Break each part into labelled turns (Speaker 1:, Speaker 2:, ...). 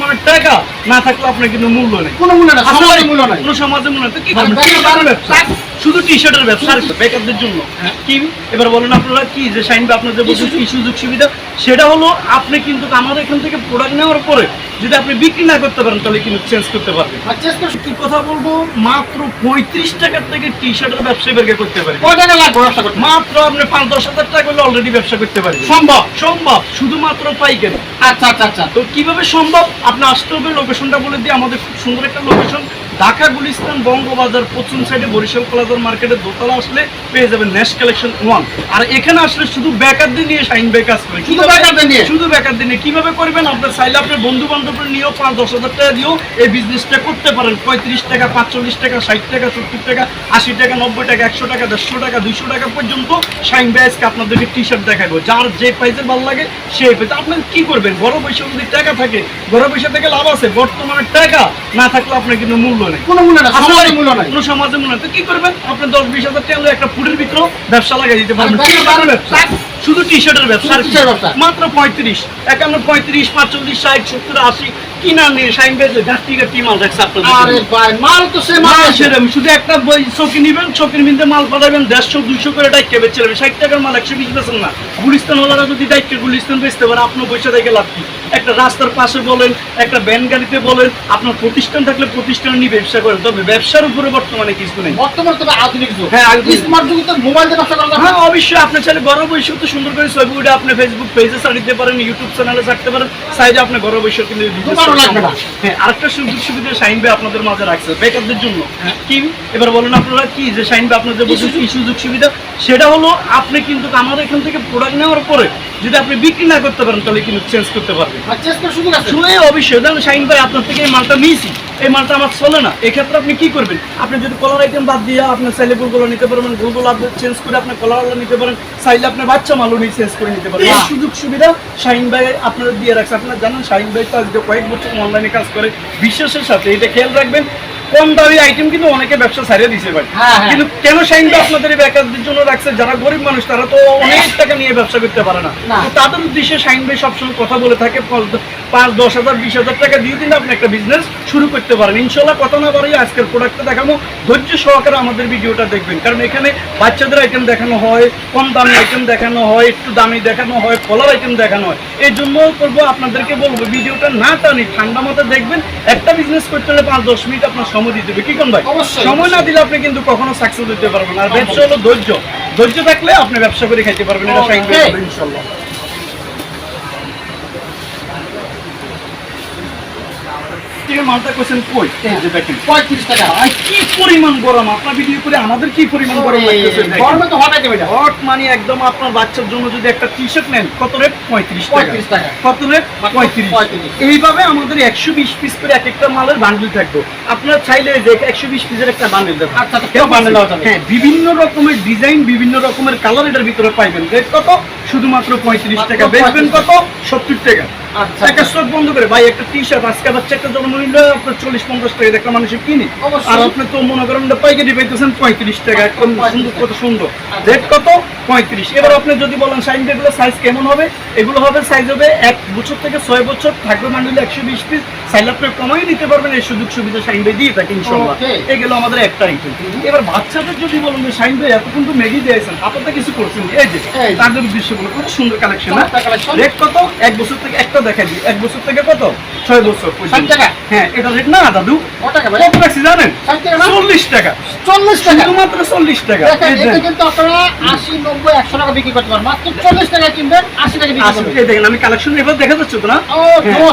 Speaker 1: বর্তমানে টাকা? না থাকলে আপনার কিন্তু মূল্য নেই।
Speaker 2: কোনো মূল্য না সমাজের মূল্য নাই।
Speaker 1: কোনো সমাজে মূল্য নেই। কি ব্যবসা। শুধু টি শার্টের ব্যবসা বেকারদের জন্য। কি? এবার বলেন আপনারা কি যে আপনাদের বলছেন কি সুযোগ সুবিধা? সেটা হলো আপনি কিন্তু আমাদের এখান থেকে প্রোডাক্ট নেওয়ার পরে যদি আপনি বিক্রি না করতে পারেন তাহলে কিন্তু চেঞ্জ করতে পারবেন। কি কথা বলব? মাত্র পঁয়ত্রিশ টাকার থেকে টি শার্টের ব্যবসা বের করতে পারি
Speaker 2: কয় টাকা লাগবে ব্যবসা করতে?
Speaker 1: মাত্র আপনি পাঁচ দশ হাজার টাকা করলে অলরেডি ব্যবসা করতে পারবেন।
Speaker 2: সম্ভব?
Speaker 1: সম্ভব। শুধুমাত্র পাইকারি।
Speaker 2: আচ্ছা আচ্ছা আচ্ছা।
Speaker 1: তো কীভাবে সম্ভব? আপনি আসতে হবে লোকেশনটা বলে দিয়ে আমাদের খুব সুন্দর একটা লোকেশন ঢাকা গুলিস্তান বঙ্গবাজার পশ্চিম সাইডে বরিশাল প্লাজার মার্কেটে দোতলা আসলে পেয়ে যাবেন নেক্সট কালেকশন ওয়ান আর এখানে আসলে শুধু বেকার দিয়ে নিয়ে শাইন বে কাজ করে।
Speaker 2: শুধু বেকারদের নিয়ে?
Speaker 1: শুধু বেকার দিয়ে নিয়ে। কীভাবে করবেন? আপনার চাইলে আপনার বন্ধু বান্ধবের নিয়েও পাঁচ দশ হাজার টাকা দিয়েও এই বিজনেসটা করতে পারেন। পঁয়ত্রিশ টাকা পাঁচচল্লিশ টাকা ষাট টাকা সত্তর টাকা আশি টাকা নব্বই টাকা একশো টাকা দেড়শো টাকা দুইশো টাকা পর্যন্ত শাইন বে আজকে আপনাদেরকে টি শার্ট দেখাবো। যার যে প্রাইসের ভালো লাগে সেই প্রাইস আপনার কি করবেন? ঘরে বসে যদি টাকা থাকে ঘরে বসে থেকে লাভ আছে বর্তমানে টাকা না থাকলে আপনার কিন্তু মূল্য নেই।
Speaker 2: কোনো মূল্য না
Speaker 1: আসলে
Speaker 2: সমাজের মূল্য নাই।
Speaker 1: কোনো সমাজে মূল্য নেই। তো কি করবেন? আপনি দশ বিশ হাজার টাকা একটা ফুডের ভিতরেও ব্যবসা লাগাই দিতে পারবেন। শুধু টি শার্টের ব্যবসা। মাত্র পঁয়ত্রিশ একান্ন পঁয়ত্রিশ পাঁচচল্লিশ ষাট সত্তর আশি কিনা নিয়ে সাইন বেজে ঘাটতি ঘাটতি মাল রাখছে আপনাদের
Speaker 2: আরে ভাই মাল তো সে মাল
Speaker 1: সেরকম শুধু একটা বই চকি নিবেন চকির মিনতে মাল পাঠাবেন দেড়শো করে ডাইকে ষাট টাকার মাল একশো বিশ বেচেন না। গুলিস্তান ওলারা যদি ডাইকে গুলিস্তান বেচতে পারে আপনার পয়সা দেখে লাভ কি? একটা রাস্তার পাশে বলেন একটা গাড়িতে বলেন আপনার প্রতিষ্ঠান থাকলে প্রতিষ্ঠান নিয়ে ব্যবসা করেন। তবে ব্যবসার উপরে বর্তমানে কিছু নেই।
Speaker 2: বর্তমান তবে আধুনিক যুগ।
Speaker 1: হ্যাঁ, আধুনিক। যুগ।
Speaker 2: তো মোবাইল দিয়ে ব্যবসা করা
Speaker 1: হ্যাঁ অবশ্যই আপনি চাইলে ঘরে বসে তো সুন্দর করে ছবি উঠে আপনি ফেসবুক পেজে ছাড়িতে পারেন ইউটিউব চ্যানেলে ছাড়তে পারেন। সাইডে আপনি ঘরে বসে কিন্তু business
Speaker 2: লাগবে না।
Speaker 1: হ্যাঁ আরেকটা সুযোগ সুবিধা শাইন বে আপনাদের মাঝে রাখছে বেকারদের জন্য। কি? এবার বলেন আপনারা কি যে শাইন বে আপনাদের বলছেন কি সুযোগ সুবিধা? সেটা হলো আপনি কিন্তু আমাদের এখান থেকে প্রোডাক্ট নেওয়ার পরে যদি আপনি বিক্রি না করতে পারেন তাহলে কিন্তু চেঞ্জ করতে পারবেন। শুনে অবশ্যই। ধরেন শাইন ভাই আপনার থেকে এই মালটা নিয়েছি। এই মালটা আমার চলে না। এক্ষেত্রে আপনি কি করবেন? আপনি যদি কলার আইটেম বাদ দিয়ে আপনার চাইলে গুলগুলো নিতে পারবেন গুলগুলো আপনি চেঞ্জ করে আপনার কলার নিতে পারেন চাইলে আপনার বাচ্চা মালও নিয়ে চেঞ্জ করে নিতে পারেন। এই সুযোগ সুবিধা শাইন ভাই আপনারা দিয়ে রাখছে। আপনারা জানেন শাইন ভাই তো আজকে কয়েক বছর অনলাইনে কাজ করে। বিশ্বাসের সাথে এটা খেয়াল রাখবেন কম দামি আইটেম কিন্তু অনেকে ব্যবসা ছাড়িয়ে দিছে ভাই।
Speaker 2: হ্যাঁ, হ্যাঁ।
Speaker 1: কিন্তু কেন সাইনটা আপনাদের বেকারদের জন্য রাখছে? যারা গরিব মানুষ তারা তো অনেক টাকা নিয়ে ব্যবসা করতে পারে না।
Speaker 2: না।
Speaker 1: তো তাদের উদ্দেশ্যে সাইন ভাই সবসময় কথা বলে থাকে পাঁচ- দশ হাজার বিশ হাজার টাকা দিয়ে দিলে আপনি একটা বিজনেস শুরু করতে পারেন। ইনশাল্লাহ কথা না বাড়িয়ে আজকের প্রোডাক্টটা দেখাবো। ধৈর্য সহকারে আমাদের ভিডিওটা দেখবেন। কারণ এখানে বাচ্চাদের আইটেম দেখানো হয় কম দামি আইটেম দেখানো হয় একটু দামি দেখানো হয় কলার আইটেম দেখানো হয়। এই জন্য করব আপনাদেরকে বলব ভিডিওটা না টানি ঠান্ডা মতো দেখবেন। একটা বিজনেস করতে হলে পাঁচ দশ মিনিট আপনার সময় দিতে হবে। কি কোন ভাই? সময় না দিলে আপনি কিন্তু কখনো সাকসেস দিতে পারবেন। আর ব্যবসা হলো ধৈর্য। ধৈর্য থাকলে আপনি ব্যবসা করে খাইতে পারবেন এটা ইনশাল্লাহ থেকে মালটা কই? এই যে দেখেন।
Speaker 2: পঁয়ত্রিশ টাকা।
Speaker 1: ভাই, কি পরিমাণ গরম? আপনার ভিডিও করে আমাদের কি পরিমাণ গরম লাগতেছে
Speaker 2: গরমে তো হঠাৎ দেবে
Speaker 1: হট মানে একদম আপনার বাচ্চার জন্য যদি একটা টি শার্ট নেন কত রেট পঁয়ত্রিশ টাকা।
Speaker 2: 35 টাকা।
Speaker 1: কত রেট পঁয়ত্রিশ। এইভাবে আমাদের একশো বিশ পিস করে এক একটা মালের বান্ডিল থাকবে। আপনার চাইলে যে একশো বিশ পিসের একটা বান্ডিল দেবেন।
Speaker 2: আচ্ছা, আচ্ছা।
Speaker 1: হ্যাঁ বিভিন্ন রকমের ডিজাইন বিভিন্ন রকমের কালার এটার ভিতরে পাইবেন। রেট কত? শুধুমাত্র পঁয়ত্রিশ টাকা। বেচবেন কত? সত্তর টাকা।
Speaker 2: আচ্ছা।
Speaker 1: একটা স্টক বন্ধ করে ভাই একটা টি শার্ট আজকে বাচ্চা একটা জন্মমূল্য আপনার চল্লিশ পঞ্চাশ টাকা একটা মানুষের কিনি আর আপনি তো মনে করেন পাইকারি পাইতেছেন পঁয়ত্রিশ টাকা একদম সুন্দর কত সুন্দর।
Speaker 2: আচ্ছা।
Speaker 1: রেট কত? পঁয়ত্রিশ। এবার আপনি যদি বলেন সাইন এগুলো সাইজ কেমন হবে? এগুলো হবে সাইজ হবে এক বছর থেকে ছয় বছর থাকবে মান্ডলে একশো বিশ পিস আপনি কমাই নিতে পারবেন এই সুযোগ সুবিধা সাইন ভাই দিয়ে থাকে ইনশাল্লাহ। এগুলো আমাদের একটা আইটেম এবার বাচ্চাদের যদি বলেন যে সাইন ভাই এতক্ষণ তো ম্যাগি দিয়েছেন আপনারা কিছু করছেন এই যে। তাদের উদ্দেশ্য সুন্দর কালেকশন
Speaker 2: চমৎকার
Speaker 1: রেট কত? এক বছর থেকে একটা দেখা দিই। এক বছর থেকে কত? ছয় বছর পর্যন্ত।
Speaker 2: ষাট টাকা?
Speaker 1: হ্যাঁ এটা রেট না দাদু?
Speaker 2: কত টাকা ভাই
Speaker 1: কত রাখছি জানেন?
Speaker 2: ষাট টাকা না?
Speaker 1: চল্লিশ টাকা।
Speaker 2: চল্লিশ টাকা?
Speaker 1: শুধুমাত্র চল্লিশ টাকা।
Speaker 2: দেখেন
Speaker 1: এই
Speaker 2: এটা
Speaker 1: দেন।
Speaker 2: কিন্তু আপনারা আশি নব্বই একশো টাকা বিক্রি করতে পারেন। মাত্র চল্লিশ টাকা কিনবেন আশি টাকা বিক্রি করবেন।
Speaker 1: দেখেন আমি কালেকশন এবার দেখা যাচ্ছে তো না? হ্যাঁ,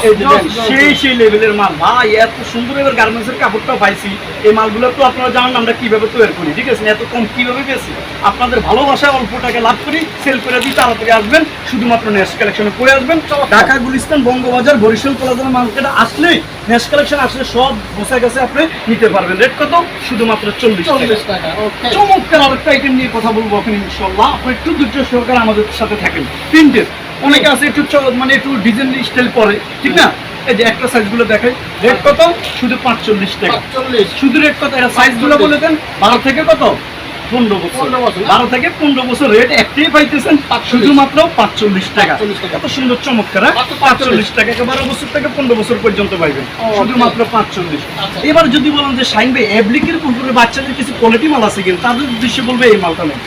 Speaker 1: সেই সেই লেভেলের মাল। ভাই এত সুন্দর এবার গার্মেন্টস এর কাপড়টাও পাইছি। এই মালগুলো তো আপনারা জানেন আমরা কীভাবে তৈরি করি ঠিক আছে? এত কম কীভাবে পেয়েছি আপনাদের ভালোবাসায় অল্প টাকা লাভ করি সেল করে দিই তাড়াতাড়ি আসবেন শুধুমাত্র নেক্সট কালেকশনে করে আসবেন। ঢাকা গুলিস্তান বঙ্গবাজার বরিশাল প্লাজার মার্কেটে আসলে নেক্সট কালেকশন আসলে সব বসে গেছে আপনি নিতে পারবেন। রেট কত? শুধুমাত্র চল্লিশ
Speaker 2: চল্লিশ টাকা
Speaker 1: চমৎকার আরেকটা আইটেম নিয়ে কথা বলব ওখানে ইনশাল্লাহ আপনি একটু ধৈর্য সহকারে আমাদের সাথে থাকেন। প্রিন্টের অনেকে আছে একটু মানে একটু ডিজাইন স্টাইল পরে ঠিক না? এই যে একটা সাইজগুলো দেখাই। রেট কত? শুধু পাঁচচল্লিশ টাকা। শুধু রেট কত? এটা সাইজগুলো বলে দেন। বারো থেকে কত? পনেরো বছর? বারো থেকে পনেরো বছর রেট একটাই পাইতেছেন শুধুমাত্র পাঁচচল্লিশ টাকা। এত সুন্দর চমৎকার হ্যাঁ? পাঁচচল্লিশ। টাকা বারো বছর থেকে পনেরো বছর পর্যন্ত পাইবেন। শুধুমাত্র পাঁচচল্লিশ।
Speaker 2: আচ্ছা।
Speaker 1: এবার যদি বলেন যে ভাই উপরে বাচ্চাদের কিছু কোয়ালিটি মাল আছে কিন্তু তাদের উদ্দেশ্যে বলবে এই মালটা নেই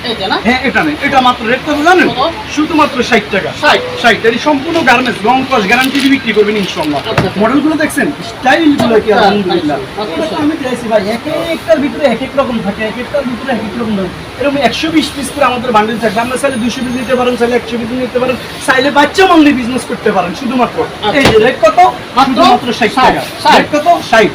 Speaker 1: হ্যাঁ এটা নেই এটা মাত্র রেট কত জানেন? শুধুমাত্র ষাট টাকা।
Speaker 2: 60
Speaker 1: ষাট। এই সম্পূর্ণ গার্মেন্টস লং গ্যারান্টি দিয়ে বিক্রি করবেন ইনশাল্লাহ
Speaker 2: আচ্ছা।
Speaker 1: মডেলগুলো দেখছেন? স্টাইলগুলো কি আলহামদুলিল্লাহ।
Speaker 2: আচ্ছা,
Speaker 1: এটা আমি চাইছি ভাই এক একটার ভিতরে এক এক রকম থাকে এক একটার ভিতরে এক এক রকম থাকে এরকম একশো বিশ পিস করে আমাদের বান্ডিল থাকবে। আমরা চাইলে দুশো পিস নিতে পারেন চাইলে একশো পিস নিতে পারেন। চাইলে বাচ্চা মানলে বিজনেস করতে পারেন শুধুমাত্র। এই যে রেট কত?
Speaker 2: মাত্র
Speaker 1: ষাট টাকা। রেট কত? ষাট।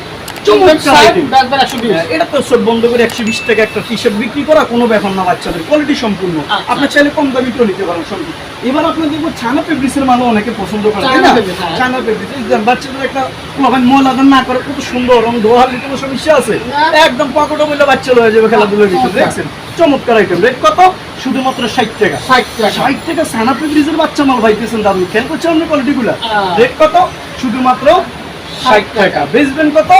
Speaker 1: হ্যাঁ, এটা তো সব বন্ধ করে একশো বিশ টাকা একটা টি শার্ট বিক্রি করা কোনো ব্যাপার না বাচ্চাদের কোয়ালিটি সম্পূর্ণ।
Speaker 2: আচ্ছা।
Speaker 1: চাইলে কম দামিতেও নিতে পারেন সম্পূর্ণ এবার আপনি দেখব ছানা পেব্রিসের মালও অনেকে পছন্দ করে তাই না?
Speaker 2: হ্যাঁ।
Speaker 1: ছানা পেব্রিস বাচ্চাদের একটা ময়লাদান না করে কত সুন্দর রং দোহার কোনো সমস্যা আছে। একদম পকেটও বললে বাচ্চা হয়ে যাবে খেলাধুলার ভিতরে দেখছেন? চমৎকার আইটেম রেট কত? শুধুমাত্র ষাট টাকা।
Speaker 2: ষাট টাকা।
Speaker 1: ষাট টাকা বাচ্চা মাল পাইতেছেন দাদু। খেয়াল করছেন আপনি কোয়ালিটি গুলা?
Speaker 2: হ্যাঁ।
Speaker 1: রেট কত? শুধুমাত্র ষাট টাকা। বেচবেন কত?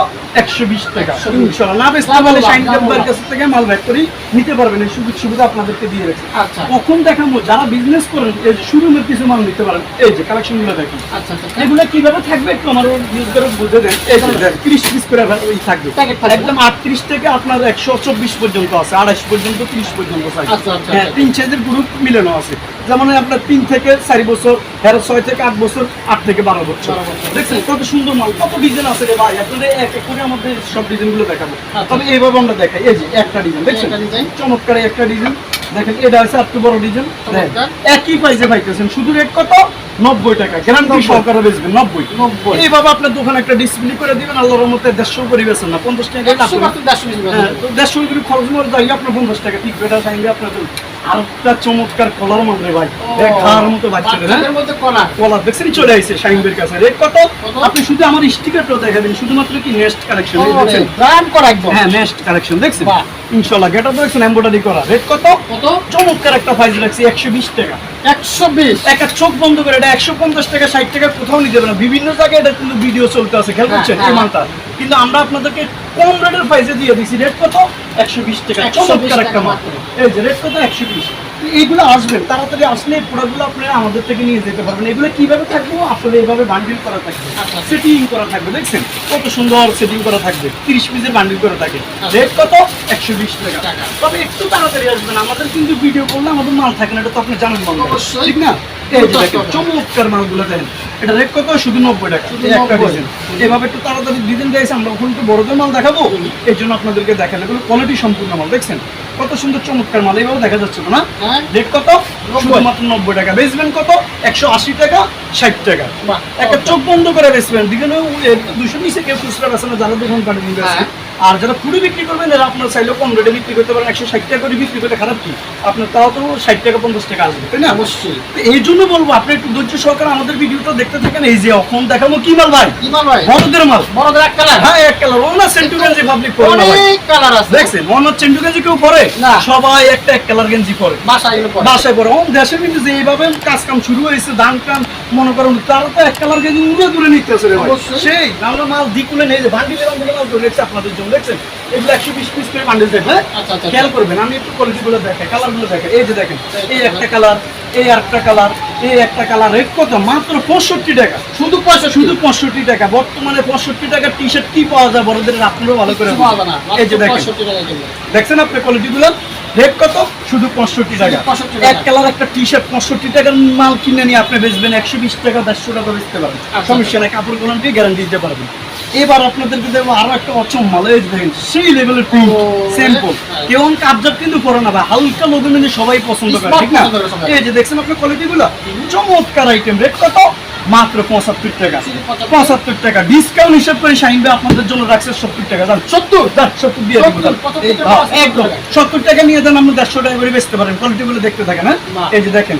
Speaker 1: একশো বিশ টাকা।
Speaker 2: 120
Speaker 1: ইনশাল্লাহ। না বেচতে
Speaker 2: লাভ
Speaker 1: পারলে
Speaker 2: লাভ,
Speaker 1: শাইন
Speaker 2: লাভ
Speaker 1: ক্যাম্পার কাছ থেকে মাল ব্যাক করি। নিতে পারবেন এই সুযোগ সুবিধা আপনাদেরকে দিয়ে রেখেছে।
Speaker 2: আচ্ছা।
Speaker 1: কখন দেখাবো? যারা বিজনেস করেন এই শোরুমের কিছু মাল নিতে পারেন। এই যে কালেকশন দেখেন।
Speaker 2: আচ্ছা আচ্ছা
Speaker 1: এগুলো কীভাবে থাকবে একটু আমার ইউজ করে বুঝে দেন। এই যে দেখেন, 30 পিস করে ওই থাকবে। একদম 38 থেকে আপনার 124 পর্যন্ত আছে 28 পর্যন্ত 30 পর্যন্ত
Speaker 2: আচ্ছা, আচ্ছা,
Speaker 1: হ্যাঁ
Speaker 2: আচ্ছা।
Speaker 1: তিন সাইজের গ্রুপ মিলানো আছে। যেমন আপনার তিন থেকে চারি বছর তেরো ছয় থেকে আট বছর আট থেকে বারো বছর। দেখছেন কত সুন্দর মাল কত ডিজাইন আছে রে ভাই? আপনাদের এক এক করে আমাদের সব ডিজাইনগুলো দেখাবো।
Speaker 2: আচ্ছা।
Speaker 1: তবে এইভাবে আমরা দেখাই। এই যে একটা ডিজাইন দেখছেন? চমৎকার একটা ডিজাইন দেখেন এটা আছে বড় ডিজাইন একই পাইছে পাইতেছেন। শুধু রেট কত? নব্বই টাকা গ্যারান্টি সহকারে বেচবেন নব্বই।
Speaker 2: নব্বই।
Speaker 1: এইভাবে আপনার দোকানে একটা ডিসপ্লে করে দিবেন আল্লাহর মধ্যে দেড়শো করে বেছেন না পঞ্চাশ টাকা
Speaker 2: দেড়শো বিশ
Speaker 1: হ্যাঁ, করে খরচ যাই আপনার পঞ্চাশ টাকা ঠিক বেটা চাইলে আপনার আর একটা চমৎকার কলার মানবে ভাই। খাওয়ার মতো বাচ্চাদের হ্যাঁ কলার দেখছেন চলে কাছে। রেট কত? আপনি শুধু আমার স্টিকারটাও দেখাবেন শুধুমাত্র কি নেক্সট কালেকশন
Speaker 2: ব্র্যান্ড করা একদম।
Speaker 1: হ্যাঁ নেক্সট কালেকশন দেখছেন?
Speaker 2: বাহ।
Speaker 1: ইনশাল্লাহ গেটা দেখছেন এমব্রয়ডারি করা। রেট কত?
Speaker 2: কত?
Speaker 1: চমৎকার একটা প্রাইস রাখছি একশো বিশ টাকা।
Speaker 2: একশো বিশ।
Speaker 1: একটা চোখ বন্ধ করে এটা একশো পঞ্চাশ টাকা ষাট টাকা কোথাও নিতে পারে না। বিভিন্ন জায়গায় এটা কিন্তু ভিডিও চলতে আছে খেয়াল
Speaker 2: হ্যাঁ,
Speaker 1: করছেন? এই
Speaker 2: হ্যাঁ।
Speaker 1: মালটা কিন্তু আমরা আপনাদেরকে কম রেটের প্রাইসে দিয়ে দিচ্ছি। রেট কত একশো বিশ টাকা চমৎকার একটা মাল। এই যে রেট কত একশো বিশ। এইগুলো আসবেন তাড়াতাড়ি আসলে এই প্রোডাক্টগুলো আপনারা আমাদের থেকে নিয়ে যেতে পারবেন। এগুলো কীভাবে থাকবে? আসলে এইভাবে বান্ডিল করা থাকবে।
Speaker 2: আচ্ছা।
Speaker 1: সেটিং করা থাকবে দেখছেন? কত সুন্দর সেটিং করা থাকবে। তিরিশ পিসের বান্ডিল করা থাকে।
Speaker 2: আচ্ছা।
Speaker 1: রেট কত? একশো বিশ টাকা। তবে একটু তাড়াতাড়ি আসবেন। আমাদের কিন্তু ভিডিও করলে আমাদের মাল থাকে না এটা তো আপনি জানেন। ঠিক না? চমৎকার মালগুলো এটা রেট কত? শুধু নব্বই টাকা। একটা ডিজাইন এভাবে একটু তাড়াতাড়ি ডিজাইন দিয়েছে আমরা ওখানে একটু বড়দের মাল দেখাবো। এই জন্য আপনাদেরকে দেখালে এগুলো কোয়ালিটি সম্পূর্ণ মাল দেখছেন? কত সুন্দর চমৎকার মাল। এইভাবে দেখা যাচ্ছে না
Speaker 2: হ্যাঁ।
Speaker 1: রেট কত? শুধুমাত্র নব্বই টাকা। বেচবেন কত? একশো আশি টাকা ষাট টাকা। একটা চোখ বন্ধ করে বেচবেন দিকে দুশো নিচে কেউ খুচরা না যারা দোকান পাঠিয়ে নিয়ে
Speaker 2: হ্যাঁ।
Speaker 1: আর যারা পুরো বিক্রি করবেন এরা আপনার চাইলে কম রেটে বিক্রি করতে পারেন। একশো ষাট টাকা করে বিক্রি করতে খারাপ কি? আপনার তাও তো ষাট টাকা পঞ্চাশ টাকা আসবে তাই না?
Speaker 2: অবশ্যই।
Speaker 1: তো এই জন্য বলব আপনি একটু ধৈর্য সহকারে আমাদের ভিডিওটা দেখতে থাকেন। এই যে এখন দেখাবো কি মাল ভাই?
Speaker 2: কি মাল ভাই?
Speaker 1: বড়দের মাল।
Speaker 2: বড়দের এক কালার
Speaker 1: হ্যাঁ এক কালার ওনা সেন্টুগেঞ্জি পাবলিক পরে না ভাই।
Speaker 2: অনেক কালার আছে।
Speaker 1: দেখছেন? মোহাম্মদ চেন্টু গেঞ্জি কেউ পরে?
Speaker 2: না।
Speaker 1: সবাই একটা এক কালার গেঞ্জি পরে।
Speaker 2: বাসা এগুলো পরে।
Speaker 1: বাসায় পরে। ও দেশে কিন্তু যে এইভাবে কাজ কাম শুরু হয়েছে ধান কাম মনে করেন তারা তো এক কালার গেঞ্জি উড়ে দূরে নিতেছে রে ভাই। সেই আমরা মাল দিকুলে নেই যে মাল ধরে আপনাদের জন্য। দেখছেন? এগুলো একশো বিশ পিস করে বান্ডেল হ্যাঁ?
Speaker 2: আচ্ছা, আচ্ছা,
Speaker 1: খেয়াল করবেন আমি একটু এই যে দেখেন এই একটা কালার এই একটা কালার এই একটা কালার রেট কত? মাত্র পঁয়ষট্টি টাকা।
Speaker 2: শুধু পয়সা
Speaker 1: শুধু পঁয়ষট্টি টাকা। বর্তমানে পঁয়ষট্টি টাকার টি শার্ট কি পাওয়া যায় বড়দের? আপনারও ভালো করে এই যে দেখেন। দেখছেন আপনি কোয়ালিটি গুলো? রেট কত? শুধু পঁয়ষট্টি টাকা। এক কালার একটা টি শার্ট পঁয়ষট্টি টাকার মাল কিনে নিয়ে আপনি বেচবেন একশো বিশ টাকা দেড়শো টাকা বেচতে পারবেন।
Speaker 2: আচ্ছা।
Speaker 1: সমস্যা নাই কাপড় কলম দিয়ে গ্যারান্টি দিতে পারবেন এবার আপনাদেরকে দেবো আরও একটা অচম মাল এই দেখেন সেই লেভেলের প্রিন্ট স্যাম্পল। কেউ কাবজাব কিন্তু করে না ভাই হালকা মধ্যে সবাই পছন্দ করে ঠিক না? এই যে দেখছেন আপনি কোয়ালিটি গুলো? চমৎকার আইটেম রেট কত? মাত্র পঁচাত্তর টাকা। পঁচাত্তর টাকা। ডিসকাউন্ট হিসাব করে শাহিনবে আপনাদের জন্য রাখছে সত্তর টাকা। জান
Speaker 2: সত্তর?
Speaker 1: দেখ, সত্তর দিয়ে দিব,
Speaker 2: 70,
Speaker 1: দেখ।
Speaker 2: 75
Speaker 1: এই,
Speaker 2: টাকা, 75
Speaker 1: একদম। সত্তর টাকা নিয়ে দেন আপনি দেড়শো টাকা করে বেচতে পারেন। কোয়ালিটি গুলো দেখতে থাকেন হ্যাঁ? এই যে দেখেন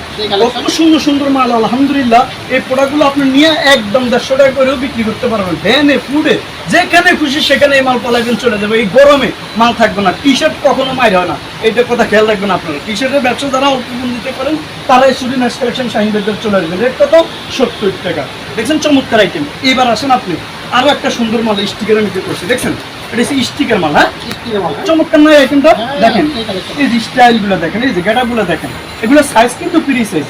Speaker 1: কত সুন্দর সুন্দর মাল আলহামদুলিল্লাহ। এই প্রোডাক্টগুলো আপনি নিয়ে একদম দেড়শো টাকা করেও বিক্রি করতে পারবেন। ভ্যানে ফুডে যেখানে খুশি সেখানে এই মাল পালাবেন চলে যাবে। এই গরমে মাল থাকবে না। টি শার্ট কখনো মাইর হয় না। এইটা কথা খেয়াল রাখবেন আপনারা। টি শার্টের ব্যবসা যারা অল্প দিতে পারেন তারা এই শুধু নেক্সট কালেকশন শাহিনদের চলে আসবেন রেট কত? সত্তর টাকা। দেখছেন চমৎকার আইটেম এবার আসেন আপনি। আরও একটা সুন্দর মাল স্টিকার আমি করছি দেখছেন? এটা হচ্ছে স্টিকার মাল হ্যাঁ?
Speaker 2: মাল, হ্যাঁ?
Speaker 1: চমৎকার নয় আইটেমটা
Speaker 2: হ্যাঁ,
Speaker 1: দেখেন
Speaker 2: এই
Speaker 1: যে দেখেন এই যে দেখেন এগুলো সাইজ কিন্তু ফ্রি সাইজ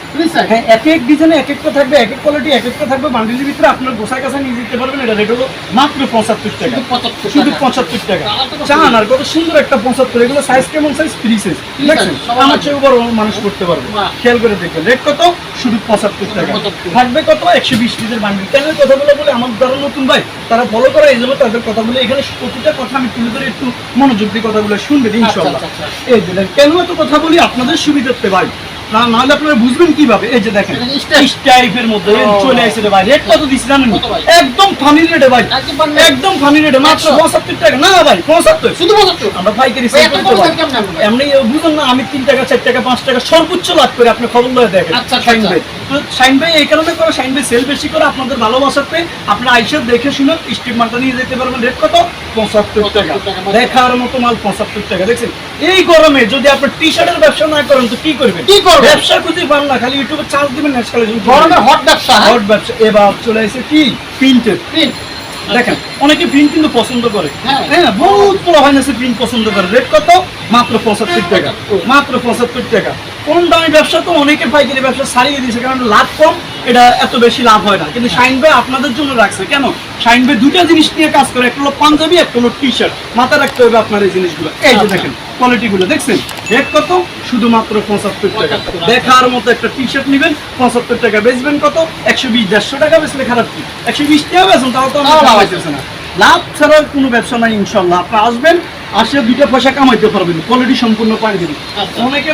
Speaker 1: হ্যাঁ এক এক ডিজাইনে এক একটা থাকবে এক এক কোয়ালিটি এক একটা থাকবে বান্ডিলের ভিতরে আপনার গোসাই কাছে নিয়ে যেতে পারবেন এটা রেট হলো মাত্র পঁচাত্তর টাকা।
Speaker 2: শুধু 75
Speaker 1: শুধু
Speaker 2: টাকা।
Speaker 1: পঁচাত্তর টাকা। চান আর কত সুন্দর একটা পঁচাত্তর এগুলো সাইজ কেমন সাইজ ফ্রি সাইজ দেখছেন? আমার
Speaker 2: লাগবে।
Speaker 1: চেয়ে বড় মানুষ করতে পারবে। খেয়াল করে দেখবেন রেট কত? শুধু পঁচাত্তর টাকা। থাকবে কত? একশো বিশ পিসের বান্ডিল চ্যানেলের কথাগুলো বলে আমার যারা নতুন ভাই তারা ফলো করে এই জন্য তাদের কথা বলে এখানে প্রতিটা কথা আমি তুলে ধরে একটু মনোযোগ দিয়ে কথাগুলো শুনবেন ইনশাল্লাহ।
Speaker 2: আচ্ছা, আচ্ছা,
Speaker 1: এই যে কেন এত কথা বলি? আপনাদের সুবিধার্থে ভাই। না নাহলে আপনারা বুঝবেন কীভাবে? এই যে দেখেন। স্টাইপের মধ্যে চলে আসে রে ভাই। রেট কত দিচ্ছি জানেন একদম ফানি রেটে ভাই।
Speaker 2: একদম।
Speaker 1: ফানি রেটে মাত্র পঁচাত্তর টাকা। না ভাই পঁচাত্তর।
Speaker 2: শুধু 75
Speaker 1: আমরা পাইকারি সেল করতে পারি।
Speaker 2: দাম কেমনে আপনারা?
Speaker 1: এমনি বুঝুন না আমি তিন টাকা চার টাকা পাঁচ টাকা সর্বোচ্চ লাভ করে। আপনি খবর লয়ে দেখেন।
Speaker 2: আচ্ছা, আচ্ছা,
Speaker 1: শাইন
Speaker 2: আচ্ছা।
Speaker 1: ভাই তো শাইন ভাই এই কারণে করে শাইন ভাই সেল বেশি করে আপনাদের ভালোবাসাতে আপনি আইসা দেখে শুনে স্টিপ মালটা নিয়ে যেতে পারবেন। রেট কত? পঁচাত্তর টাকা।
Speaker 2: 75 টাকা মাত্র।
Speaker 1: দেখার মতো মাল পঁচাত্তর টাকা দেখছেন? এই গরমে যদি আপনি টি শার্টের ব্যবসা না করেন তো কি করবেন?
Speaker 2: কি করবেন?
Speaker 1: ব্যবসা খুঁজে পান না খালি ইউটিউবে চার্জ দিবেন নেক্সট কালেকশন
Speaker 2: গরমের হট ব্যবসা হ্যাঁ?
Speaker 1: হট ব্যবসা। এবার চলে এসে কি? Printed
Speaker 2: Print।
Speaker 1: দেখেন অনেকে প্রিন্ট কিন্তু পছন্দ করে।
Speaker 2: হ্যাঁ।
Speaker 1: হ্যাঁ বহুত পোলা হয় না প্রিন্ট পছন্দ করে। রেট কত? মাত্র পঁচাত্তর টাকা। মাত্র পঁচাত্তর টাকা। কম দামি ব্যবসা তো অনেকে পাইকারি ব্যবসা ছাড়িয়ে দিয়েছে কারণ লাভ কম এটা এত বেশি লাভ হয় না। কিন্তু শাইন ভাই আপনাদের জন্য রাখছে। কেন? শাইন ভাই দুটা জিনিস নিয়ে কাজ করে একটা হলো পাঞ্জাবি একটা হলো টি শার্ট মাথা রাখতে হবে আপনার এই জিনিসগুলো। এই যে
Speaker 2: আচ্ছা।
Speaker 1: দেখেন কোয়ালিটি গুলো দেখছেন? রেট কত? শুধুমাত্র পঁচাত্তর টাকা।
Speaker 2: 75
Speaker 1: দেখার মতো একটা টি শার্ট নেবেন পঁচাত্তর টাকা বেচবেন কত? একশো বিশ দেড়শো টাকা বেচলে খারাপ কি? একশো বিশ টাকা বেচুন তাও তো আমার
Speaker 2: লাভ
Speaker 1: হইতেছে না। লাভ ছাড়া কোনো ব্যবসা নাই ইনশাল্লাহ। আপনি আসবেন আসে দুইটা পয়সা কামাইতে পারবেন। কোয়ালিটি সম্পূর্ণ পাই দেবেন।
Speaker 2: আচ্ছা।
Speaker 1: অনেকে